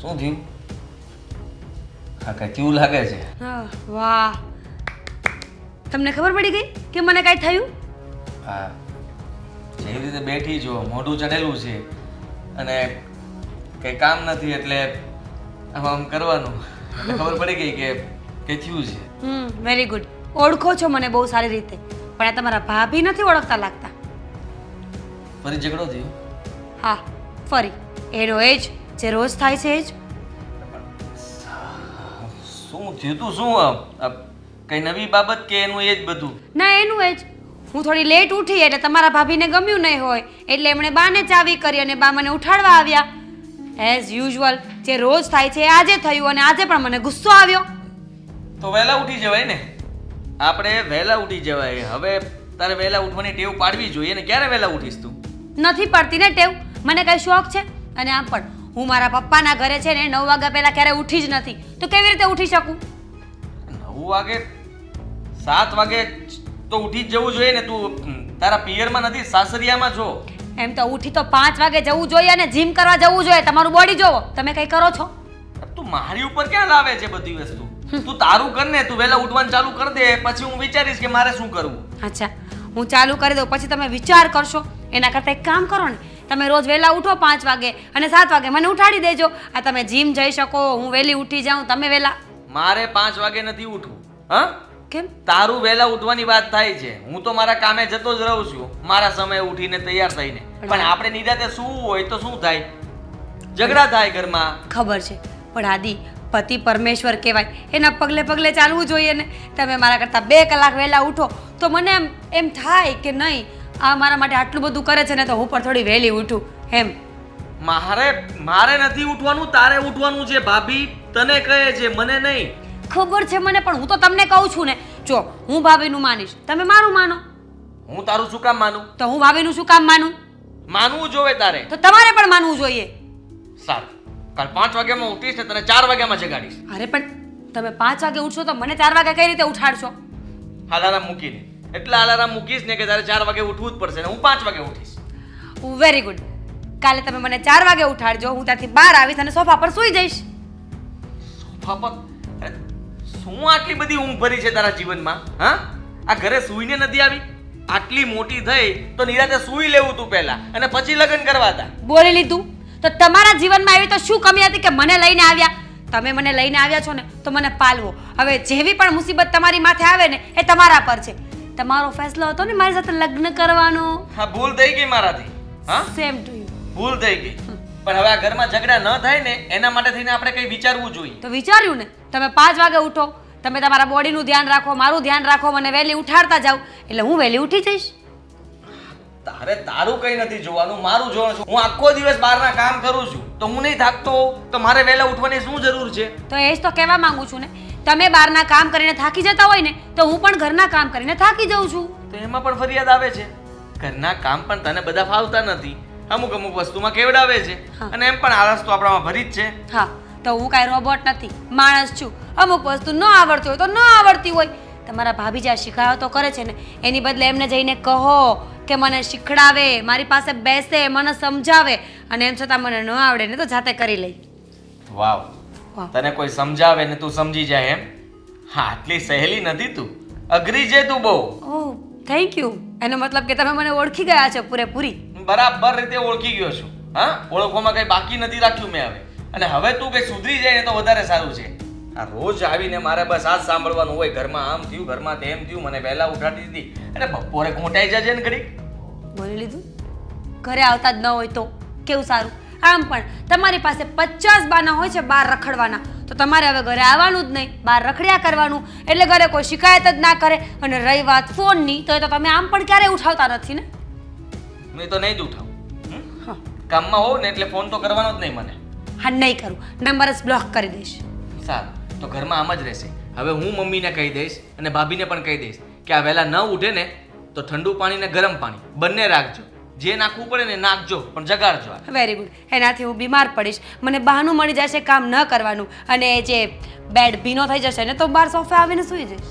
શું થયું? હા કાંઈ કેવું લાગે છે? હા, વાહ. તમને ખબર પડી ગઈ કે મને કાંઈ થયું? હા. જેવી રીતે બેઠી છો મોઢું ચડેલું છે અને કંઈ કામ નથી એટલે આમ આમ કરવાનું. એટલે ખબર પડી ગઈ કે કે થયું છે? હમ વેરી ગુડ ઓળખો છો મને બહુ સારી રીતે પણ આ તમારા ભાભી નથી ઓળખતા લાગતા. ફરી ઝઘડો થયો? હા ફરી. એનો એ જ જે રોજ થાય છે એ જ શું થયું તું? શું કઈ નવી બાબત કે એનું એ જ બધું? ના એનું એ જ હું થોડી લેટ ઉઠી એટલે તમારા ભાભીને ગમ્યું નહીં હોય. એટલે એમણે બાને ચાવી કરી અને બા મને ઉઠાડવા આવ્યા. એઝ યુઝ્યુઅલ જે રોજ થાય છે આજે થયું અને આજે પણ મને ગુસ્સો આવ્યો. તો વહેલા ઉઠી જવાય ને? આપણે વહેલા ઉઠી જવાય. હવે તારે વહેલા ઉઠવાની ટેવ પાડવી જોઈએ ને? ક્યારે વહેલા ઉઠીશ તું? નથી પડતી ને ટેવ. મને કઈ શોખ છે? અને આમ પણ હું મારા પપ્પાના ઘરે છે ને નવ વાગ્યા પહેલા ક્યારે ઉઠી જ નથી. તો કેવી રીતે ઉઠી શકું? નવ વાગે સાત વાગે તો ઉઠી જ જવું જોઈએ ને તું તારા પિયરમાં નથી સાસરિયામાં છો. એમ તો ઉઠી તો પાંચ વાગે જવું જોઈએ અને જીમ કરવા જવું જોઈએ. તમારું બોડી જોવો તમે કઈ કરો છો? તું મારી ઉપર ક્યાં લાવે છે બધી વસ્તુ? તું તારું કર ને તું વહેલા ઉઠવાનું ચાલુ કરી દે પછી હું વિચારીશ કે મારે શું કરવું. અચ્છા હું ચાલુ કરી દઉં પછી તમે વિચાર કરશો. એના કરતાં એક કામ કરો ને તમે રોજ વહેલા ઉઠો પાંચ વાગે અને સાત વાગે. મને ઉઠાડી દેજો. આ તમે જીમ જઈ શકો હું વહેલી ઉઠી જાઉં તમે વહેલા. મારે પાંચ વાગે નથી ઉઠવું. હા? કેમ? તારું વહેલા ઉઠવાની વાત થાય છે. હું તો મારા કામે જતો જ રહું છું. મારા સમયે ઉઠીને તૈયાર થઈને. પણ આપણે નિરાતે શું હોય તો શું થાય? ઝઘડા થાય ઘરમાં. ખબર છે. પણ આદિ પતિ પરમેશ્વર કહેવાય. એના પગલે પગલે ચાલવું જોઈએ ને. તમે મારા કરતાં બે કલાક વહેલા ઉઠો તો મને એમ એમ થાય કે નહીં? આ મારા માટે આટલું બધું કરે છે ને તો હું પણ થોડી વહેલી ઉઠું. એમ. મારે મારે નથી ઉઠવાનું તારે ઉઠવાનું છે ભાભી. તને કહે છે મને નહીં. ખબર છે મને પણ હું તો તમને કહું છું ને. જો હું ભાભીનું માનીશ. તમે મારું માનો. હું તારું શું કામ માનું? તો હું ભાભીનું શું કામ માનું? માનવું જોવે તારે. તો તમારે પણ માનવું જોઈએ. સારું. કાલ પાંચ વાગ્યામાં ઉઠીશ ને તને ચાર વાગ્યામાં જગાડીશ. અરે પણ તમે પાંચ વાગે ઉઠશો તો મને ચાર વાગે કઈ રીતે ઉઠાડશો? અલારામ મૂકીને. એટલે અલાર્મ મૂકીશ ને કે તારે ચાર વાગે ઉઠવું જ પડશે ને હું પાંચ વાગે ઉઠીશ. વેરી ગુડ કાલે તમે મને ચાર વાગે ઉઠાડજો હું ત્યાંથી બહાર આવીશ અને સોફા પર સૂઈ જઈશ. સોફા પર? અરે, શું આટલી બધી ઊંઘ ભરી છે તારા જીવનમાં હા? આ ઘરે સૂઈને નથી આવી? આટલી મોટી થઈ તો નિરાતે સૂઈ લેવું તું પહેલા અને પછી લગ્ન કરવા હતા બોલી લીધું. તો તમારા જીવનમાં આવી તો શું કમી હતી કે મને લઈને આવ્યા? તમે મને લઈને આવ્યા છો ને તો મને પાલવો. હવે જેવી પણ મુસીબત તમારી માથે આવે ને એ તમારા પર છે. તમારો ફેસલો હતો ને મારી સાથે લગ્ન કરવાનો. હા ભૂલ થઈ ગઈ મારાથી. હા? સેમ ટુ યુ ભૂલ થઈ ગઈ. પણ હવે આ ઘરમાં ઝઘડા ન થાય ને એના માટે થઈને આપણે કંઈ વિચારવું જોઈએ. તો વિચાર્યું ને? તમે પાંચ વાગે ઉઠો. તમે તમારા બોડીનું ધ્યાન રાખો મારું ધ્યાન રાખો મને વહેલી ઉઠાડતા જાઓ. એટલે હું વહેલી ઉઠી જઈશ. તારે તારું કઈ નથી જોવાનું મારું જોવાનું છું. હું આખો દિવસ બહારના કામ કરું છું. તો હું નહીં થાકતો? તો મારે વહેલા ઉઠવાની શું જરૂર છે? તો એ જ તો કહેવા માંગુ છું ને. તમે બહારના કામ કરીને થાકી જતા હોય ને તો હું પણ ઘરના કામ કરીને થાકી જાઉં છું. તો એમાં પણ ફરિયાદ આવે છે. ઘરના કામ પણ તને બધા ફાવતા નથી. અમુક અમુક વસ્તુમાં કેવડાવે છે. અને એમ પણ આળસ તો આપણામાં ભરી જ છે. હા તો હું કાંઈ રોબોટ નથી માણસ છું. અમુક વસ્તુ ન આવડતી હોય તો ન આવડતી હોય. તમારા ભાભી જ્યાં તો કરે છે ને. એની બદલે એમને જઈને કહો કે મને શીખડાવે મારી પાસે બેસે મને સમજાવે. અને એમ છતાં મને ન આવડે ને તો જાતે કરી લઈ. વાવ. તને કોઈ સમજાવે ને તું સમજી જાય એમ? હા આટલી સહેલી નથી તું. અઘરી છે તું બહુ. ઓ થેન્ક યુ એનો મતલબ કે તમે મને ઓળખી ગયા છો પૂરેપૂરી? બરાબર રીતે ઓળખી ગયો છું. હા ઓળખવામાં કઈ બાકી નથી રાખ્યું મેં હવે. અને હવે તું કઈ સુધરી જાય ને તો વધારે સારું છે. આ રોજ આવીને મારે બસ આ જ સાંભળવાનું હોય. ઘરમાં આમ થયું ઘરમાં તેમ થયું. મને વહેલા ઉઠાડી દીધી. અને બપોરે ઘૂંટાઈ જજે ને ઘડી બોલી લીધું? ઘરે આવતા જ ન હોય તો કેવું સારું? આમ પણ તમારી પાસે પચાસ બાના હોય છે બહાર રખડવાના. તો તમારે હવે ઘરે આવવાનું જ નહીં. બહાર રખડ્યા કરવાનું. એટલે ઘરે કોઈ શિકાયત જ ના કરે અને રહી વાત ફોનની તો એ તો તમે આમ પણ ક્યારેય ઉઠાવતા નથી ને? મેં તો નહીં જ ઉઠાવું? કામમાં હોઉં ને એટલે ફોન તો કરવાનો જ નહીં મને. હા નહીં કરું. નંબર જ બ્લોક કરી દઈશ. સારું. તો ઘરમાં આમ જ રહેશે. હવે હું મમ્મીને કહી દઈશ અને ભાભીને પણ કહી દઈશ કે આ વહેલા ન ઉઠે ને તો ઠંડુ પાણી ને ગરમ પાણી. બંને રાખજો. જે નાખવું પડે ને નાખજો પણ જગાડજો. વેરી ગુડ એનાથી હું બીમાર પડીશ. મને બહાનું મળી જશે કામ ન કરવાનું અને જે બેડ ભીનો થઈ જશે ને તો બહાર સોફે આવીને સૂઈ જઈશ.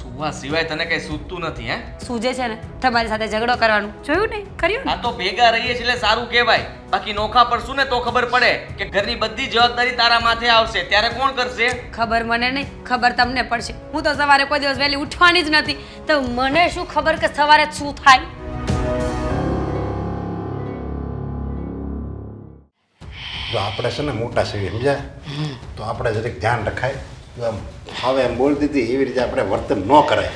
સુવા સિવાય તને કઈ સૂતું નથી હે? સૂજે છે ને. તમારી સાથે ઝઘડો કરવાનું. જોયું ને કર્યું ને? આ તો ભેગા રહીએ છીએ એટલે સારું કહેવાય. બાકી નોખા પડશું ને તો ખબર પડે કે ઘરની બધી જવાબદારી તારા માથે આવશે. ત્યારે કોણ કરશે? ખબર મને નહીં. ખબર તમને પડશે. હું તો સવારે કોઈ દિવસ વહેલી ઉઠવાની જ નથી. તો મને શું ખબર કે સવારે શું થાય? જો આપણે છે ને મોટા છીએ સમજ્યા? તો આપણે જરીક ધ્યાન રખાય. જો આમ હવે એમ બોલતી દીધી એવી રીતે આપણે વર્તન ન કરાય.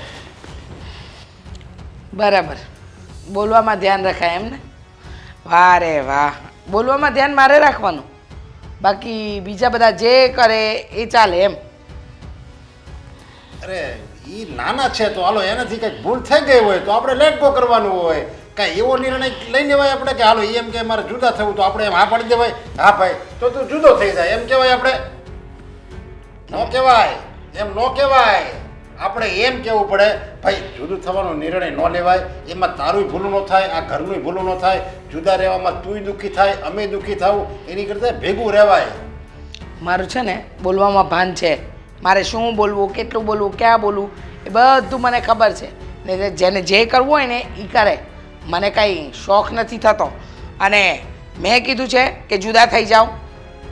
બરાબર. બોલવામાં ધ્યાન રખાય એમ ને વાહ રે વાહ. બોલવામાં ધ્યાન મારે રાખવાનું? બાકી બીજા બધા જે કરે એ ચાલે એમ. અરે એ નાના છે તો હાલો એનાથી કંઈક ભૂલ થઈ ગઈ હોય તો આપણે લેટ ગો કરવાનું હોય. કાંઈ એવો નિર્ણય લઈ લેવાય આપણે કે હાલો, એમ કે મારે જુદા થવું તો આપણે એમ હા પાડી દેવાય. હા ભાઈ, તો તું જુદો થઈ જાય, એમ કહેવાય આપણે. ન કહેવાય, એમ ન કહેવાય. આપણે એમ કહેવું પડે, ભાઈ, જુદું થવાનો નિર્ણય ન લેવાય, એમાં તારું ભૂલું ન થાય, આ ઘરનું ભૂલું ન થાય, જુદા રહેવામાં તુંય દુઃખી થાય, અમે દુઃખી થવું એની કરતાં ભેગું રહેવાય. મારું છે ને બોલવામાં ભાન છે. મારે શું બોલવું, કેટલું બોલવું, ક્યાં બોલવું, એ બધું મને ખબર છે. ને જેને જે કરવું હોય ને એ કરે. મને કાંઈ શોખ નથી થતો. અને મેં કીધું છે કે જુદા થઈ જાઓ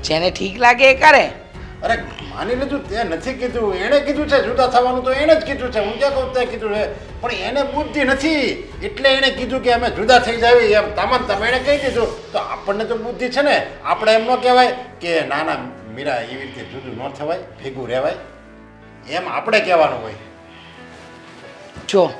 જેને ઠીક લાગે એ કરે. અરે માની લીધું તે નથી કીધું. એણે કીધું છે જુદા થવાનું તો એણે જ કીધું છે. હું ક્યાં કહું ત્યાં કીધું છે? પણ એને બુદ્ધિ નથી. એટલે એણે કીધું કે અમે જુદા થઈ જાવી. એમ તમામ તમે એણે કહી દીધું. તો આપણને તો બુદ્ધિ છે ને. આપણે એમ ન કહેવાય કે ના ના મીરા એવી રીતે જુદું ન થવાય. ભેગું રહેવાય. એમ આપણે કહેવાનું હોય. જો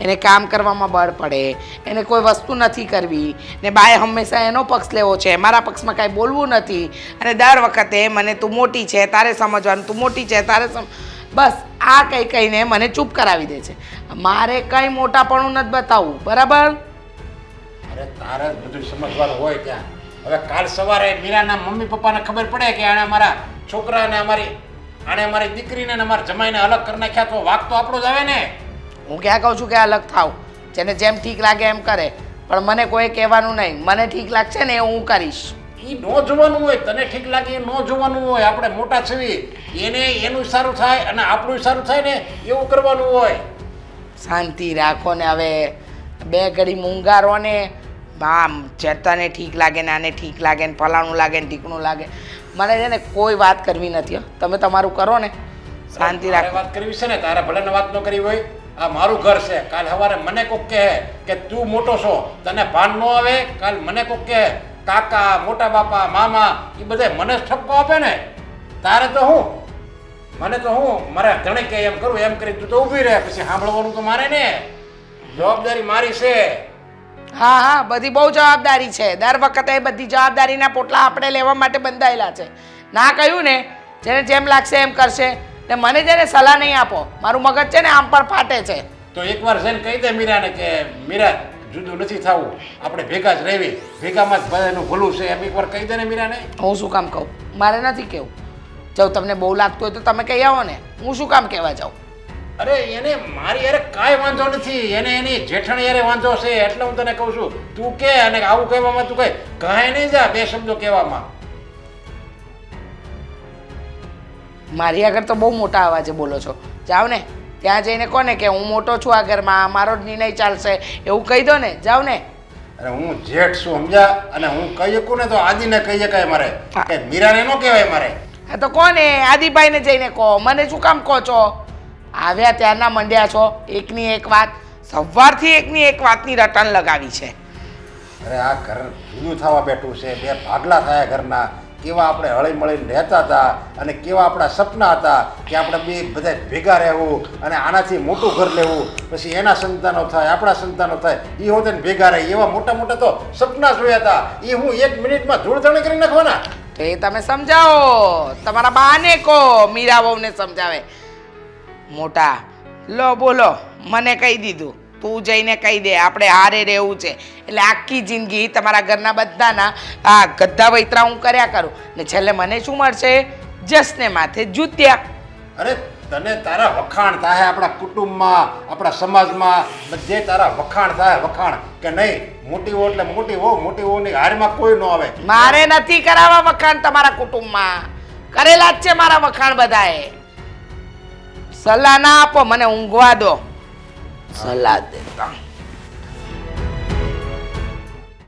એને કામ કરવામાં બળ પડે, એને કોઈ વસ્તુ નથી કરવી, ને બાએ હંમેશા એનો પક્ષ લેવો છે, મારા પક્ષમાં કાંઈ બોલવું નથી, અને દર વખતે મને તું મોટી છે, તારે સમજવાનું, તું મોટી છે, તારે સમ, બસ આ કંઈ કહીને મને ચૂપ કરાવી દે છે. મારે કંઈ મોટાપણું નથી બતાવવું, બરાબર? અરે તારે બધું સમજવાનું હોય ત્યાં. હવે કાલ સવારે મીરાના મમ્મી પપ્પાને ખબર પડે કે આણે અમારા છોકરાને, અમારી, આણે અમારી દીકરીને અમારા જમાઈને અલગ કરી નાખ્યા તો વાક તો આપણો જ આવે ને. હું ક્યાં કહું છું કે અલગ થાવ. જેને જેમ ઠીક લાગે એમ કરે. પણ મને કોઈ કહેવાનું નહીં. મને ઠીક લાગશે ને એ હું કરીશ. એ ન જોવાનું હોય તને ઠીક લાગે એ ન જોવાનું હોય આપણે મોટા છીએ. એને એનું સારું થાય અને આપણું સારું થાય ને એવું કરવાનું હોય. શાંતિ રાખો ને હવે. બે ઘડી મૂંગારો ને. આમ ચેતાને ઠીક લાગે ને આને ઠીક લાગે ને ફલાણું લાગે ને ઢીકણું લાગે. મને છે ને કોઈ વાત કરવી નથી હો. તમે તમારું કરો ને. શાંતિ રાખો. વાત કરવી છે ને તારે ભલે વાત ન કરવી હોય. આ મારું ઘર છે. કાલ સવારે મને કોક કહે કે તું મોટો છો, તને ભાન ન આવે? કાલ મને કોક કહે, કાકા, મોટા બાપા, મામા એ બધે મને જ ઠપકો આપે ને? તારે તો હું? મને તો હું? મારે ઘણે કે એમ કરું, એમ કરી તું તો ઊભી રહે, પછી સાંભળવાનું તો મારે ને. જવાબદારી મારી છે. હા હા, બધી બહુ જવાબદારી છે. દર વખતે બધી જવાબદારીના પોટલા આપણે લેવા માટે બંધાયેલા છે. ના કહ્યું ને? જેને જેમ લાગશે એમ કરશે. ને મને છે ને સલાહ નહીં આપો મારું મગજ છે ને આમ પર ફાટે છે. તો એકવાર જઈને કહી દે મીરાને કે મીરા જુદું નથી થવું. આપણે ભેગા જ રહેવી ભેગામાં જ બધાનું ભૂલું છે. એમ એકવાર કહી દે ને મીરાને. હું શું કામ કહું? મારે નથી કહેવું. જો તમને બહુ લાગતું હોય તો તમે કહી આવો ને. હું શું કામ કહેવા જાઉં? અરે એને મારી યારે કાંઈ વાંધો નથી. એને એની જેઠણી યારે વાંધો છે. એટલે હું તને કહું છું તું કે અને આવું કહેવામાં તું કહે. કાંઈ નહીં જા બે શબ્દો કહેવામાં. મારી આગળ તો બહુ મોટા અવાજે બોલો છો. જાઓ ને ત્યાં જઈને કોને કે હું મોટો છું આ ઘરમાં મારો જ નિર્ણય ચાલશે એવું કહી દો ને જાઓ ને. અરે હું જેઠ છું સમજ્યા? અને હું કહી શકું ને તો આદિને કહી શકાય મારે. કે મીરાને નો કહેવાય મારે. હા તો કોને? આદિભાઈને જઈને કહો. મને શું કામ કહો છો? આવ્યા ત્યારના મંડ્યા છો. એકની એક વાત સવારથી એકની એક વાતની રટણ લગાવી છે. અરે આ ઘર જુદું થવા બેઠું છે. બે ભાગલા થયા ઘરના. કેવા આપણે હળી મળીને રહેતા હતા અને કેવા આપણા સપના હતા કે આપણે બે બધા ભેગા રહેવું અને આનાથી મોટું ઘર લેવું. પછી એના સંતાનો થાય, આપણા સંતાનો થાય એ હોતે ભેગા રહે. એવા મોટા મોટા તો સપના જોયા હતા. એ હું એક મિનિટમાં ધૂળધણી કરી નાખવાના? એ તમે સમજાવો. તમારા બાને કહો, મીરા વહુને સમજાવે. મોટા, લો બોલો, મને કહી દીધું. તું જઈને કહી દે આપણે હારે રહેવું છે. એટલે આખી જિંદગી તમારા ઘરના બધાના આ ગધા વૈતરા હું કર્યા કરું. ને છેલ્લે મને શું મળશે? જસને માથે જૂત્યા. અરે તને તારા વખાણ થાય આપણા કુટુંબમાં આપણા સમાજમાં બધે તારા વખાણ થાય વખાણ. કે નહીં મોટી હો એટલે મોટી હો મોટી હોની હારમાં કોઈ ન આવે. મારે નથી કરાવવા વખાણ તમારા કુટુંબમાં. કરેલા જ છે મારા વખાણ બધાએ. સલાહ ના આપો મને ઊંઘવા દો. સલાહ દેતા